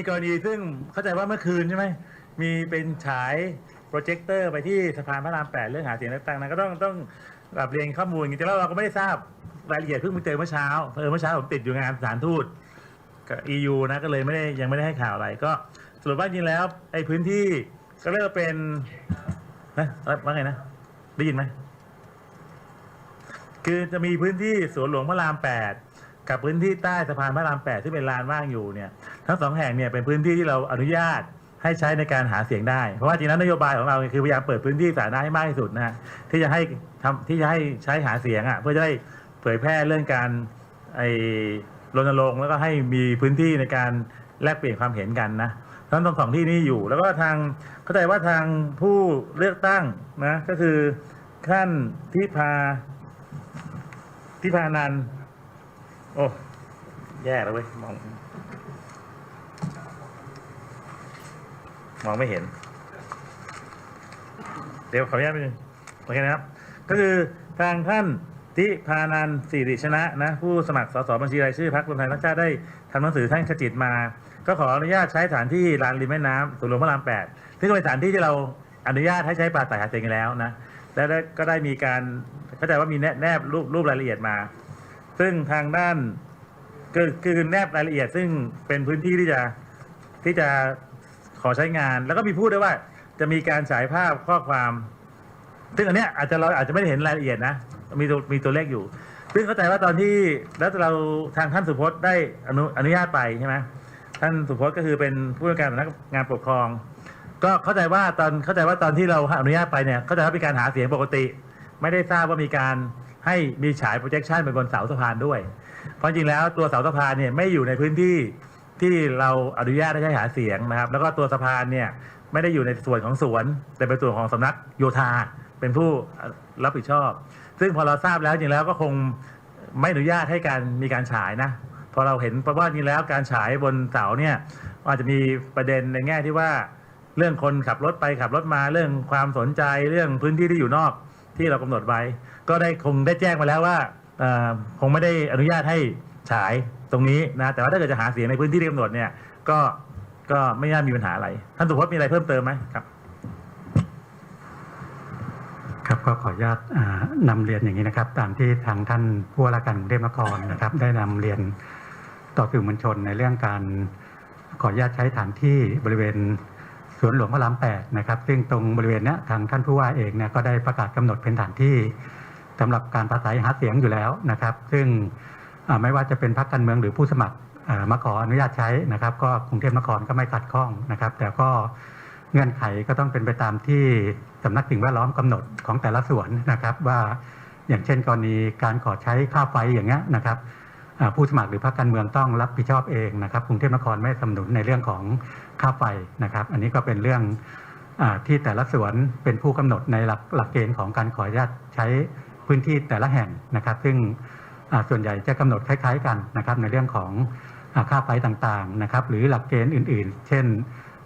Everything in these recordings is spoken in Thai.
มีกรณีซึ่งเข้าใจว่าเมื่อคืนใช่ไหมมีเป็นฉายโปรเจคเตอร์ไปที่สะพานพระรามแปดเรื่องหาเสียงเลือกตั้งนะก็ต้องต้องแบบเรียนข้อมูลจริงๆแล้วเราก็ไม่ได้ทราบรายละเอียดเพิ่งไปเจอเมื่อเช้าเพอเมื่อเช้าผมติดอยู่งานสถานทูตกับ EU นะก็เลยไม่ได้ยังไม่ได้ให้ข่าวอะไรก็สรุปว่าจริงแล้วไอ้พื้นที่ก็เรียกว่าเป็นนะว่าไงนะได้ยินไหมคือจะมีพื้นที่สวนหลวงพระรามแปด กับพื้นที่ใต้สะพานพระรามแปดที่เป็นลานว่างอยู่เนี่ยทั้งสองแห่งเนี่ยเป็นพื้นที่ที่เราอนุญาตให้ใช้ในการหาเสียงได้ เพราะว่าจริงแล้วนโยบายของเราคือพยายามเปิดพื้นที่สาธารณะให้มากที่สุดนะฮะที่จะให้ทำที่จะให้ใช้หาเสียงอะเพื่อจะได้เผยแพร่เรื่องการไอรณรงค์แล้วก็ให้มีพื้นที่ในการแลกเปลี่ยนความเห็นกันนะทั้งสองที่นี้อยู่ แล้วก็ทางเข้าใจว่าทางผู้เลือกตั้งนะก็คือท่านที่พาทิพานัน โอ้แย่แล้วเว้ยมอง มองไม่เห็น เดี๋ยวขออนุญาตไปนึงโอเคนะครับ ก็คือทางท่านทิพานันท์สิริชนะนะ ผู้สมัครสสบัญชีรายชื่อพรรครวมไทยร้างชาติได้ทำหนังสือท่านขจิตมา ก็ขออนุญาตใช้สถานที่ลานริมแม่น้ำสวนหลวงพระรามแปดซึ่งเป็นสถานที่ที่เราอนุญาตให้ใช้ปราศัยหาเสียงกันแล้วนะและก็ได้มีการเข้าใจว่ามีแนบแนบรูปรูปรายละเอียดมา ซึ่งทางด้านคือคือแนบรายละเอียด ซึ่งเป็นพื้นที่ที่จะที่จะขอใช้งาน แล้วก็มีพูดด้วยว่า จะมีการฉายภาพข้อความ ซึ่งอันเนี้ยอาจจะเราอาจจะไม่ได้เห็นรายละเอียดนะมีตัวมีตัวเลขอยู่ ซึ่งเข้าใจว่าตอนที่แล้วเราทางท่านสุพจน์ได้อนุอนุญาตไปใช่ไหมท่านสุพจน์ก็คือเป็นผู้ว่าการสำนักงานปกครอง ก็เข้าใจว่าตอนเข้าใจว่าตอนที่เราอนุญาตไปเนี่ยเข้าใจว่าเป็นการหาเสียงปกติ ไม่ได้ทราบว่ามีการ ให้มีฉาย projection ไปบนเสาสะพานด้วย เพราะจริงแล้วตัวเสาสะพานเนี่ยไม่อยู่ในพื้นที่ที่เราอนุญาตให้ใช้หาเสียงนะครับ แล้วก็ตัวสะพานเนี่ยไม่ได้อยู่ในส่วนของสวน แต่เป็นส่วนของสำนักโยธาเป็นผู้รับผิดชอบ ซึ่งพอเราทราบแล้วจริงแล้วก็คงไม่อนุญาตให้การมีการฉายนะพอเราเห็นเพราะว่าจริงแล้วการฉายบนเสาเนี่ยอาจจะมีประเด็นในแง่ที่ว่า เรื่องคนขับรถไปขับรถมาเรื่องความสนใจเรื่องพื้นที่ที่อยู่นอก ที่เรากำหนดไว้ ก็ได้คงได้แจ้งมาแล้วว่าคงไม่ได้อนุญาตให้ฉายตรงนี้นะแต่ว่าถ้าเกิดจะหาเสียงในพื้นที่ที่กำหนดเนี่ยก็ก็ไม่น่ามีปัญหาอะไร ท่านสุพจน์มีอะไรเพิ่มเติมไหมครับ ครับก็ขออนุญาตอ่านำเรียนอย่างนี้นะครับ ตามที่ทางท่านผู้ว่าราชการกรุงเทพมหานครนะครับ ได้นำเรียนต่อสื่อมวลชนในเรื่องการขออนุญาตใช้ฐานที่บริเวณ สวนหลวงพระรามแปดนะครับ ซึ่งตรงบริเวณนี้ทางท่านผู้ว่าเองเนี่ยก็ได้ประกาศกำหนดเป็นฐานที่สำหรับการปราศัยหาเสียงอยู่แล้วนะครับ ซึ่งไม่ว่าจะเป็นพรรคการเมืองหรือผู้สมัครมาขออนุญาตใช้นะครับ ก็กรุงเทพมหานครก็ไม่ขัดข้องนะครับ แต่ก็เงื่อนไขก็ต้องเป็นไปตามที่สำนักสิ่งแวดล้อมกำหนดของแต่ละส่วนนะครับ ว่าอย่างเช่นกรณีการขอใช้ค่าไฟอย่างเงี้ยนะครับ ผู้สมัครหรือพรรคการเมืองต้องรับผิดชอบเองนะครับกรุงเทพมนครไม่สนับสนุนในเรื่องของค่าไฟนะครับ อันนี้ก็เป็นเรื่องอที่แต่ละส่วนเป็นผู้กำหนดในหลักหลักเกณฑ์ของการขออนุญาตใช้พื้นที่แต่ละแห่งนะครับ ซึ่งส่วนใหญ่จะกำหนดคล้าย ๆ กันนะครับ ในเรื่องของอค่าไฟต่างๆนะครับ หรือหลักเกณฑ์อื่น ๆ เช่น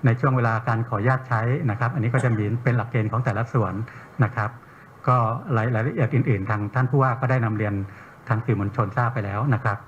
ในช่วงเวลาการขออนุญาตใช้นะครับ อันนี้ก็จะมีเป็นหลักเกณฑ์ของแต่ละส่วนนะครับ ก็รายละเอียดอื่น ๆ ทางท่านผู้ว่าก็ได้นำเรียน ทางสื่อมวลชนทราบไปแล้วนะครับ